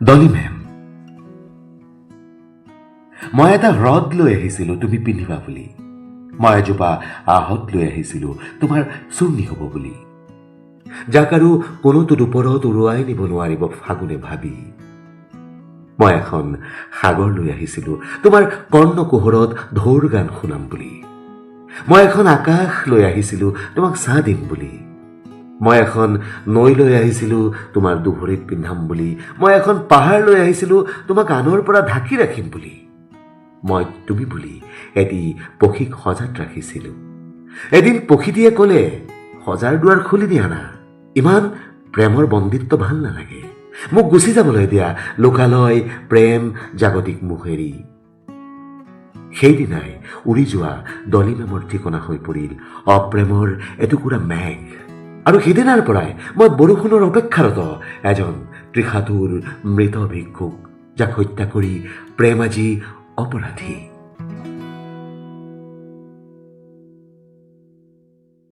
ডলি মেম মই এটা হ্ৰদ লৈ আহিছিলো তুমি পিন্ধিবা বুলি। মই এজোপা আহঁত লৈ আহিছিলো তোমাৰ চুৰ্ণি হ'ব বুলি। যাক আৰু কোনোটো দুপৰত উৰুৱাই নিব নোৱাৰিব ফাগুনে ভাবি। মই এখন সাগৰ লৈ আহিছিলো তোমাৰ কৰ্ণ কোহৰত ঢৌৰ গান শুনাম বুলি। মই এখন আকাশ লৈ আহিছিলো তোমাক চাহ দিম বুলি। মই এখন নৈ লৈ আহিছিলো, তোমাৰ দুভৰিত পিন্ধাম বুলি। মই এখন পাহাৰ লৈ আহিছিলো, তোমাক আনৰ পৰা ঢাকি ৰাখিম বুলি। মই তুমি বুলি এটি পক্ষীক সজাত ৰাখিছিলো। এদিন পক্ষীটিয়ে ক'লে, সজাৰ দুৱাৰ খুলি দিয়া না ইমান প্ৰেমৰ বন্দিত্ব ভালো নালাগে। মোক গুচি যাবলৈ দিয়া। লোকালয়, প্ৰেম, জাগতিক মোহেৰি সেইদিনাই উৰি যোৱা ডলি মেমৰ ঠিকনা হৈ পৰিল অপ্ৰেমৰ এটুকুৰা মেঘ। আৰু সিদিনাৰ পৰাই মই বৰষুণৰ অপেক্ষাৰত এজন ত্ৰিষাতুৰ মৃত ভিক্ষুক যাক হত্যা কৰি প্ৰেম আজি অপৰাধী।